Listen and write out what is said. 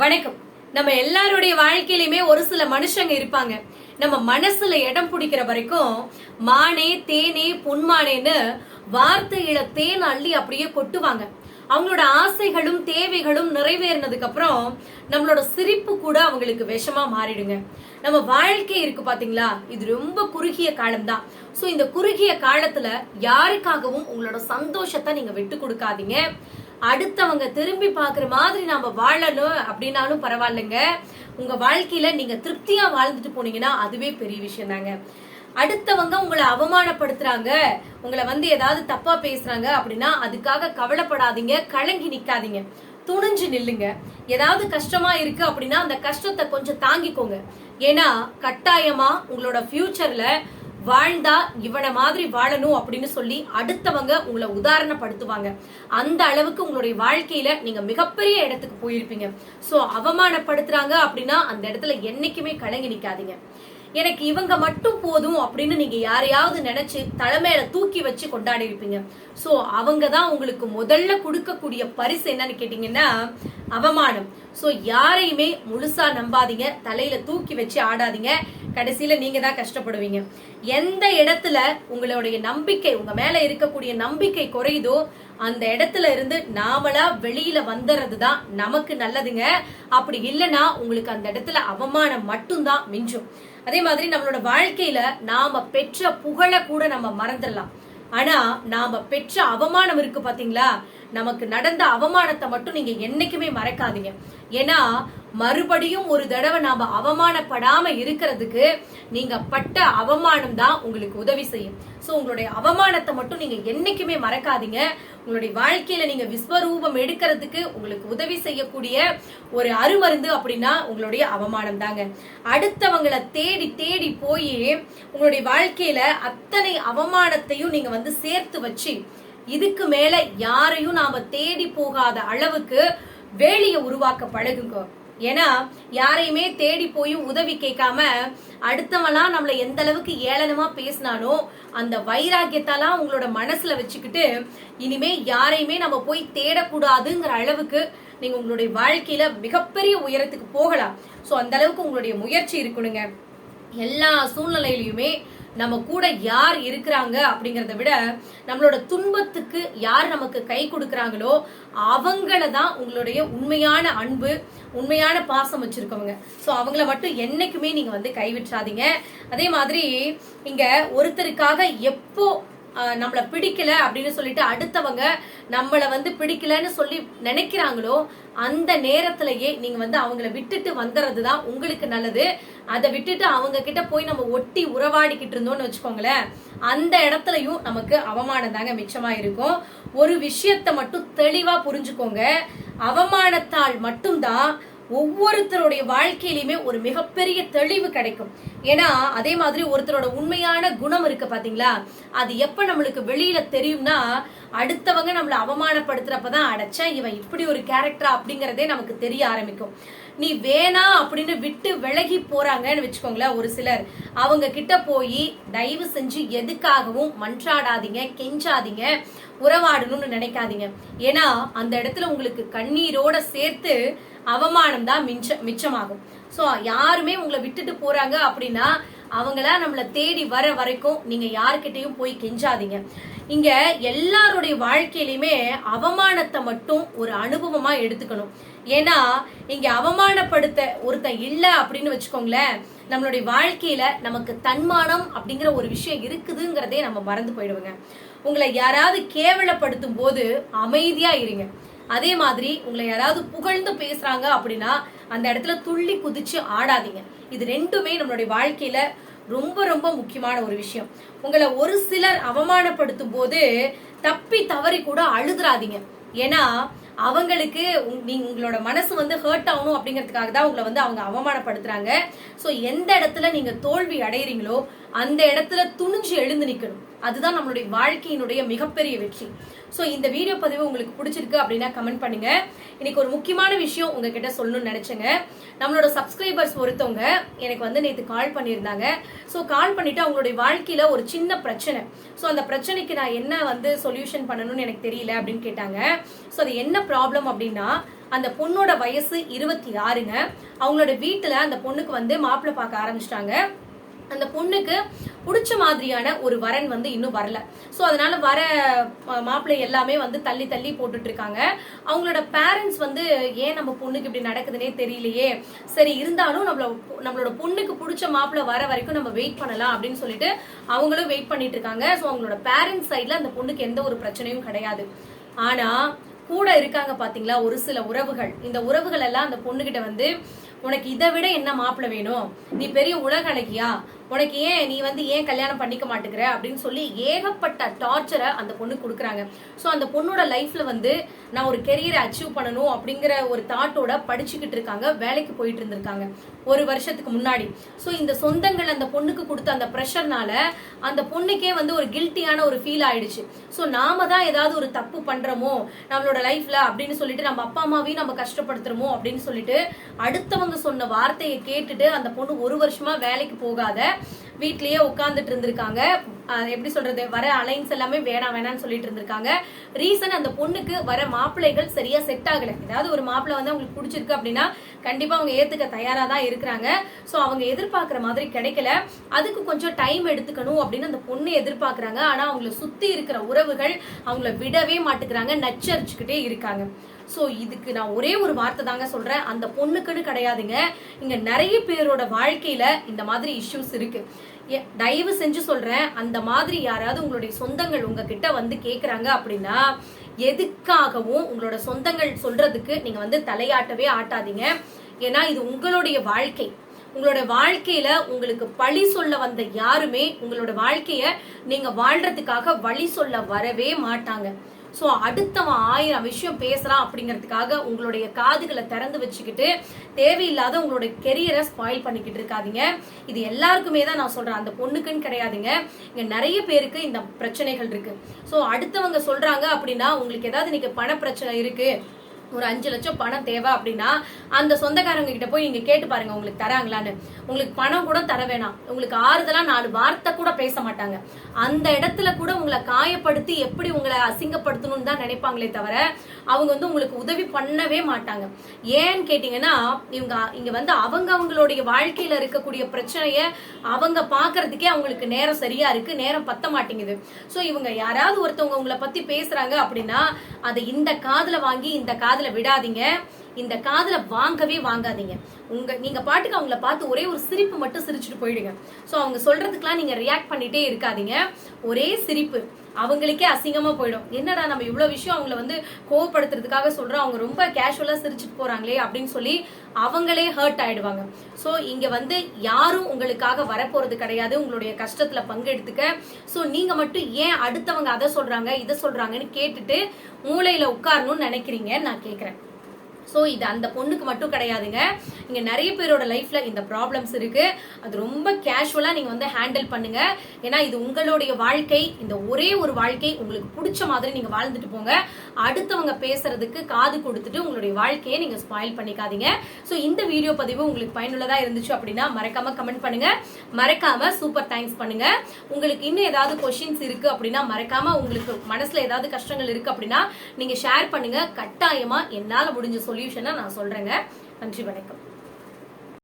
வணக்கம். நம்ம எல்லாருடைய வாழ்க்கையிலுமே ஒரு சில மனுஷங்க இருப்பாங்க. நம்ம மனசுல இடம் பிடிக்கிற வரைக்கும் மானே தேனே பொன்மானேன்னு வார்த்தையில தேன் அள்ளி அப்படியே கொட்டுவாங்க. அவங்களோட ஆசைகளும் தேவைகளும் நிறைவேறினதுக்கு அப்புறம் நம்மளோட சிரிப்பு கூட அவங்களுக்கு விஷமா மாறிடுங்க. நம்ம வாழ்க்கை இருக்கு பாத்தீங்களா? இது ரொம்ப குறுகிய காலம்தான். சோ இந்த குறுகிய காலத்துல யாருக்காகவும் உங்களோட சந்தோஷத்தை நீங்க விட்டு கொடுக்காதீங்க. அடுத்தவங்க திரும்பி பாக்குற மாதிரி நாம வாழணும் அப்படின்னாலும் பரவாயில்லைங்க. உங்க வாழ்க்கையில நீங்க திருப்தியா வாழ்ந்துட்டு போனீங்கன்னா அதுவே பெரிய விஷயம் தாங்க. அடுத்தவங்க உங்களை அவமானப்படுத்துறாங்க உங்களை வந்து ஏதாவது தப்பா பேசுறாங்க அப்படின்னா அதுக்காக கவலைப்படாதீங்க கலங்கி நிக்காதீங்க. துணிஞ்சு நில்லுங்க. ஏதாவது கஷ்டமா இருக்கு அப்படின்னா அந்த கஷ்டத்தை கொஞ்சம் தாங்கிக்கோங்க. ஏன்னா கட்டாயமா உங்களோட ஃபியூச்சர்ல வாழ்ந்தா இவனை மாதிரி வாழணும் அப்படின்னு சொல்லி அடுத்தவங்க உங்களை உதாரணப்படுத்துவாங்க. அந்த அளவுக்கு உங்களுடைய வாழ்க்கையில நீங்க மிகப்பெரிய இடத்துக்கு போயிருப்பீங்க. சோ அவமானப்படுத்துறாங்க அப்படின்னா அந்த இடத்துல என்னைக்குமே கலங்கி நிக்காதீங்க. எனக்கு இவங்க மட்டும் போதும் அப்படின்னு நீங்க யாரையாவது நினைச்சு தலைமையில தூக்கி வச்சு கொண்டாடி இருப்பீங்க. சோ அவங்க தான் உங்களுக்கு முதல்ல கொடுக்கக்கூடிய பரிசு என்னன்னு கேட்டீங்கன்னா அவமானம். சோ யாரையுமே முழுசா நம்பாதீங்க. தலையில தூக்கி வச்சு ஆடாதீங்க. கடைசியில நீங்க தான் கஷ்டப்படுவீங்க. எந்த இடத்துல உங்களுடைய நம்பிக்கை உங்க மேல இருக்கக்கூடிய நம்பிக்கை குறையுதோ அந்த இடத்துல இருந்து நாமளா வெளியில வந்துறது தான் நமக்கு நல்லதுங்க. அப்படி இல்லைன்னா உங்களுக்கு அந்த இடத்துல அவமானம் மட்டும்தான் மிஞ்சும். அதே மாதிரி நம்மளோட வாழ்க்கையில நாம பெற்ற புகழ கூட நம்ம மறந்துடலாம். ஆனா நாம பெற்ற அவமானம் இருக்கு பாத்தீங்களா? நமக்கு நடந்த அவமானத்தை மட்டும் நீங்க என்னைக்குமே மறக்காதீங்க. ஏன்னா மறுபடியும் ஒரு தடவை நாம அவமானப்படாம இருக்கிறதுக்கு நீங்க பட்ட அவமானம் தான் உங்களுக்கு உதவி செய்யும். ஸோ உங்களுடைய அவமானத்தை மட்டும் நீங்க என்னைக்குமே மறக்காதீங்க. உங்களுடைய வாழ்க்கையில நீங்க விஸ்வரூபம் எடுக்கிறதுக்கு உங்களுக்கு உதவி செய்யக்கூடிய ஒரு அருமருந்து அப்படின்னா உங்களுடைய அவமானம் தாங்க. அடுத்தவங்களை தேடி தேடி போய் உங்களுடைய வாழ்க்கையில அத்தனை அவமானத்தையும் நீங்க வந்து சேர்த்து வச்சு இதுக்கு மேல யாரையும் நாம தேடி போகாத அளவுக்கு வேலையை உருவாக்க பழகுங்க. ஏன்னா யாரையுமே தேடி போய் உதவி கேட்காம அடுத்தவெல்லாம் நம்மளை எந்த அளவுக்கு ஏளனமா பேசினானோ அந்த வைராக்கியத்தெல்லாம் உங்களோட மனசுல வச்சுக்கிட்டு இனிமே யாரையுமே நம்ம போய் தேடக்கூடாதுங்கிற அளவுக்கு நீங்க உங்களுடைய வாழ்க்கையில மிகப்பெரிய உயரத்துக்கு போகலாம். சோ அந்த அளவுக்கு உங்களுடைய முயற்சி இருக்கணுங்க. எல்லா சூழ்நிலையிலுமே நம்ம கூட யார் இருக்கிறாங்க அப்படிங்கிறத விட நம்மளோட துன்பத்துக்கு யார் நமக்கு கை கொடுக்குறாங்களோ அவங்கள தான் உங்களுடைய உண்மையான அன்பு உண்மையான பாசம் வச்சிருக்கவங்க. ஸோ அவங்கள மட்டும் என்னைக்குமே நீங்கள் வந்து கைவிட்றாதீங்க அதே மாதிரி இங்கே ஒருத்தருக்காக எப்போ நம்மளை பிடிக்கல அப்படின்னு சொல்லிட்டு அடுத்தவங்க நம்மளை வந்து பிடிக்கலன்னு சொல்லி நினைக்கிறாங்களோ அந்த நேரத்திலேயே நீங்க வந்து அவங்கள விட்டுட்டு வந்துறது தான் உங்களுக்கு நல்லது. அதை விட்டுட்டு அவங்க கிட்ட போய் நம்ம ஒட்டி உறவாடிக்கிட்டு இருந்தோம்னு வச்சுக்கோங்களேன் அந்த இடத்துலயும் நமக்கு அவமானம் தாங்க மிச்சமா இருக்கும். ஒரு விஷயத்த மட்டும் தெளிவா புரிஞ்சுக்கோங்க. அவமானத்தால் மட்டும்தான் ஒவ்வொருத்தருடைய வாழ்க்கையிலுமே ஒரு மிகப்பெரிய தெளிவு கிடைக்கும். ஏன்னா அதே மாதிரி ஒருத்தரோட உண்மையான குணம் இருக்கு பாத்தீங்களா? அது எப்ப நம்மளுக்கு வெளியில தெரியும்னா அடுத்தவங்க நம்மளை அவமானப்படுத்துறப்பதான் அடைச்சா இவன் இப்படி ஒரு கேரக்டரா அப்படிங்கறதே நமக்கு தெரிய ஆரம்பிக்கும். நீ வேணா அப்படின்னு விட்டு விலகி போறாங்கன்னு வச்சுக்கோங்களேன் ஒரு சிலர். அவங்க கிட்ட போய் தயவு செஞ்சு எதுக்காகவும் மன்றாடாதீங்க கெஞ்சாதீங்க உறவாடணும்னு நினைக்காதீங்க. ஏன்னா அந்த இடத்துல உங்களுக்கு கண்ணீரோட சேர்த்து அவமானம் தான் மிச்ச மிச்சமாகும். ஸோ யாருமே உங்களை விட்டுட்டு போறாங்க அப்படின்னா அவங்கள நம்மளை தேடி வர வரைக்கும் நீங்க யாருக்கிட்டையும் போய் கெஞ்சாதீங்க. இங்க எல்லாருடைய வாழ்க்கையிலுமே அவமானத்தை மட்டும் ஒரு அனுபவமா எடுத்துக்கணும். ஏன்னா இங்க அவமானப்படுத்த ஒருத்தன் இல்ல அப்படின்னு வச்சுக்கோங்களேன் நம்மளுடைய வாழ்க்கையில நமக்கு தன்மானம் அப்படிங்கிற ஒரு விஷயம் இருக்குதுங்கிறதே நம்ம மறந்து போயிடுவோங்க. உங்களை யாராவது கேவலப்படுத்தும் போது அமைதியா இருங்க. அதே மாதிரி உங்களை யாராவது புகழ்ந்து பேசுறாங்க அப்படின்னா அந்த இடத்துல துள்ளி குதிச்சு ஆடாதீங்க. இது ரெண்டுமே நம்மளுடைய வாழ்க்கையில ரொம்ப ரொம்ப முக்கியமான ஒரு விஷயம். உங்களை ஒரு சிலர் அவமானப்படுத்தும் போது தப்பி தவறி கூட அழுதுறாதீங்க. ஏன்னா அவங்களுக்கு உங்களோட மனசு வந்து ஹர்ட் ஆகணும் அப்படிங்கிறதுக்காக தான் உங்களை வந்து அவங்க அவமானப்படுத்துறாங்க. ஸோ எந்த இடத்துல நீங்க தோல்வி அடையிறீங்களோ அந்த இடத்துல துணிஞ்சு எழுந்து நிற்கணும் அதுதான் நம்மளுடைய வாழ்க்கையினுடைய மிகப்பெரிய வெற்றி. ஸோ இந்த வீடியோ பதிவு உங்களுக்கு பிடிச்சிருக்கு அப்படின்னா கமெண்ட் பண்ணுங்க. இன்னைக்கு ஒரு முக்கியமான விஷயம் உங்ககிட்ட சொல்லணும்னு நினைச்சேங்க. நம்மளோட சப்ஸ்கிரைபர்ஸ் ஒருத்தவங்க எனக்கு வந்து நேற்று கால் பண்ணியிருந்தாங்க. ஸோ கால் பண்ணிட்டு அவங்களுடைய வாழ்க்கையில ஒரு சின்ன பிரச்சனை. ஸோ அந்த பிரச்சனைக்கு நான் என்ன வந்து சொல்யூஷன் பண்ணணும்னு எனக்கு தெரியல அப்படின்னு கேட்டாங்க. ஸோ அது என்ன ப்ராப்ளம் அப்படின்னா அந்த பொண்ணோட வயசு இருபத்தி ஆறுங்க. அவங்களோட வீட்டில் அந்த பொண்ணுக்கு வந்து மாப்பிள்ளை பார்க்க ஆரம்பிச்சிட்டாங்க. அந்த பொண்ணுக்கு பிடிச்ச மாதிரியான ஒரு வரன் வந்து இன்னும் வரல. ஸோ அதனால வர மாப்பிள்ளை எல்லாமே வந்து தள்ளி தள்ளி போட்டுட்டு இருக்காங்க. அவங்களோட பேரண்ட்ஸ் வந்து ஏன் நம்ம பொண்ணுக்கு இப்படி நடக்குதுன்னே தெரியலையே. சரி இருந்தாலும் நம்மள நம்மளோட பொண்ணுக்கு பிடிச்ச மாப்பிள்ளை வர வரைக்கும் நம்ம வெயிட் பண்ணலாம் அப்படின்னு சொல்லிட்டு அவங்களும் வெயிட் பண்ணிட்டு இருக்காங்க. ஸோ அவங்களோட பேரண்ட்ஸ் சைட்ல அந்த பொண்ணுக்கு எந்த ஒரு பிரச்சனையும் கிடையாது. ஆனா கூட இருக்காங்க பாத்தீங்களா? ஒரு சில உறவுகள். இந்த உறவுகள் எல்லாம் அந்த பொண்ணுகிட்ட வந்து உனக்கு இதை விட என்ன மாப்பிள்ளை வேணும்? நீ பெரிய உலக அழகியா உனக்கு ஏன் நீ வந்து ஏன் கல்யாணம் பண்ணிக்க மாட்டேங்கிற அப்படின்னு சொல்லி ஏகப்பட்ட டார்ச்சரை அந்த பொண்ணு கொடுக்குறாங்க. ஸோ அந்த பொண்ணோட லைஃப்ல வந்து நான் ஒரு கெரியரை அச்சீவ் பண்ணணும் அப்படிங்கிற ஒரு தாட்டோட படிச்சுக்கிட்டு இருக்காங்க. வேலைக்கு போயிட்டு இருந்திருக்காங்க. ஒரு வருஷத்துக்கு முன்னாடி. ஸோ இந்த சொந்தங்கள் அந்த பொண்ணுக்கு கொடுத்த அந்த ப்ரெஷர்னால அந்த பொண்ணுக்கே வந்து ஒரு கில்ட்டியான ஒரு ஃபீல் ஆயிடுச்சு. ஸோ நாம தான் ஏதாவது ஒரு தப்பு பண்றோமோ நம்மளோட லைஃப்ல அப்படின்னு சொல்லிட்டு நம்ம அப்பா அம்மாவையும் நம்ம கஷ்டப்படுத்துறோமோ அப்படின்னு சொல்லிட்டு அடுத்தவங்க சொன்ன வார்த்தையை கேட்டுட்டு அந்த பொண்ணு ஒரு வருஷமா வேலைக்கு போகாத வீட்லயே உட்கார்ந்துட்டு இருந்திருக்காங்க. எப்படி சொல்றது? வர அலைன்ஸ் எல்லாமே வேணாம் வேணாம்னு சொல்லிட்டு இருந்திருக்காங்க. ரீசன் அந்த பொண்ணுக்கு வர மாப்பிள்ளைகள் சரியா செட் ஆகல. ஏதாவது ஒரு மாப்பிள்ளை வந்து அவங்களுக்கு பிடிச்சிருக்கு அப்படின்னா கண்டிப்பா அவங்க ஏத்துக்க தயாரா தான் இருக்கிறாங்க. சோ அவங்க எதிர்பார்க்கிற மாதிரி கிடைக்கல. அதுக்கு கொஞ்சம் டைம் எடுத்துக்கணும் அப்படின்னு அந்த பொண்ணு எதிர்பார்க்குறாங்க. ஆனா அவங்கள சுத்தி இருக்கிற உறவுகள் அவங்கள விடவே மாட்டுக்கிறாங்க நச்சரிச்சுக்கிட்டே இருக்காங்க. ஸோ இதுக்கு நான் ஒரே ஒரு வார்த்தை தாங்க சொல்றேன். அந்த பொண்ணுக்குன்னு கிடையாதுங்க. இங்க நிறைய பேரோட வாழ்க்கையில இந்த மாதிரி இஷ்யூஸ் இருக்கு. தயவு செஞ்சு சொல்றேன். அந்த மாதிரி யாராவது உங்களுடைய சொந்தங்கள் உங்ககிட்ட வந்து கேக்குறாங்க அப்படின்னா எதுக்காகவும் உங்களோட சொந்தங்கள் சொல்றதுக்கு நீங்க வந்து தலையாட்டவே ஆட்டாதீங்க. ஏன்னா இது உங்களுடைய வாழ்க்கை. உங்களோட வாழ்க்கையில உங்களுக்கு பழி சொல்ல வந்த யாருமே உங்களோட வாழ்க்கைய நீங்க வாழ்றதுக்காக வழி சொல்ல வரவே மாட்டாங்க. ஸோ அடுத்தவன் ஆயிரம் விஷயம் பேசுகிறான் அப்படிங்கிறதுக்காக உங்களுடைய காதுகளை திறந்து வச்சுக்கிட்டு தேவையில்லாத உங்களுடைய கெரியரை ஸ்பாயில் பண்ணிக்கிட்டு இருக்காதீங்க. இது எல்லாருக்குமே தான் நான் சொல்றேன். அந்த பொண்ணுக்குன்னு கிடையாதுங்க. இங்க நிறைய பேருக்கு இந்த பிரச்சனைகள் இருக்கு. ஸோ அடுத்தவங்க சொல்றாங்க அப்படின்னா உங்களுக்கு ஏதாவது இன்னைக்கு பண பிரச்சனை இருக்கு. ஒரு அஞ்சு லட்சம் பணம் தேவை அப்படின்னா அந்த சொந்தக்காரங்க கிட்ட போய் நீங்க கேட்டு பாருங்க உங்களுக்கு தராங்களான்னு. உங்களுக்கு பணம் கூட தர வேணாம். உங்களுக்கு ஆறுதலா நாலு வார்த்தை கூட பேச மாட்டாங்க. அந்த இடத்துல கூட உங்களை காயப்படுத்தி எப்படி உங்களை அசிங்கப்படுத்தணும்னு தான் நினைப்பாங்களே தவிர அவங்க வந்து உங்களுக்கு உதவி பண்ணவே மாட்டாங்க. ஏன்னு கேட்டீங்கன்னா இவங்க இங்க வந்து அவங்க அவங்களுடைய வாழ்க்கையில இருக்கக்கூடிய பிரச்சனைய அவங்க பாக்குறதுக்கே அவங்களுக்கு நேரம் சரியா இருக்கு நேரம் பத்த மாட்டேங்குது. சோ இவங்க யாராவது ஒருத்தவங்க உங்களை பத்தி பேசுறாங்க அப்படின்னா அதை இந்த காதுல வாங்கி இந்த காதுல விடாதீங்க. இந்த காதல வாங்கவே வாங்காதீங்க. உங்க நீங்க பாட்டுக்கு அவங்கள பார்த்து ஒரே ஒரு சிரிப்பு மட்டும் சிரிச்சுட்டு போயிடுங்க. ஸோ அவங்க சொல்றதுக்கெல்லாம் நீங்க ரியாக்ட் பண்ணிட்டே இருக்காதீங்க. ஒரே சிரிப்பு. அவங்களுக்கே அசிங்கமா போயிடும். என்னடா நம்ம இவ்வளவு விஷயம் அவங்கள வந்து கோவப்படுத்துறதுக்காக சொல்றோம். அவங்க ரொம்ப கேஷுவலா சிரிச்சுட்டு போறாங்களே அப்படின்னு சொல்லி அவங்களே ஹர்ட் ஆயிடுவாங்க. ஸோ இங்க வந்து யாரும் உங்களுக்காக வரப்போறது கிடையாது. உங்களுடைய கஷ்டத்துல பங்கெடுத்துக்க. ஸோ நீங்க மட்டும் ஏன் அடுத்தவங்க அதை சொல்றாங்க இதை சொல்றாங்கன்னு கேட்டுட்டு மூளையில உட்காரணும்னு நினைக்கிறீங்க நான் கேட்கறேன் ஸோ இது அந்த பொண்ணுக்கு மட்டும் கிடையாதுங்க. இங்கே நிறைய பேரோட லைஃப்பில் இந்த ப்ராப்ளம்ஸ் இருக்கு. அது ரொம்ப கேஷுவலாக நீங்கள் வந்து ஹேண்டில் பண்ணுங்க. ஏன்னா இது உங்களுடைய வாழ்க்கை. இந்த ஒரே ஒரு வாழ்க்கை உங்களுக்கு பிடிச்ச மாதிரி நீங்கள் வாழ்ந்துட்டு போங்க. அடுத்தவங்க பேசுறதுக்கு காது கொடுத்துட்டு உங்களுடைய வாழ்க்கையை நீங்க ஸ்பாயில் பண்ணிக்காதீங்க. ஸோ இந்த வீடியோ பதிவு உங்களுக்கு பயனுள்ளதா இருந்துச்சு அப்படின்னா மறக்காம கமெண்ட் பண்ணுங்க. மறக்காம சூப்பர் தேங்க்ஸ் பண்ணுங்க. உங்களுக்கு இன்னும் ஏதாவது கொஷின்ஸ் இருக்கு அப்படின்னா மறக்காம உங்களுக்கு மனசுல ஏதாவது கஷ்டங்கள் இருக்கு அப்படின்னா நீங்க ஷேர் பண்ணுங்க. கட்டாயமா என்னால முடிஞ்ச சொல்யூஷனை நான் சொல்றேங்க. நன்றி வணக்கம்.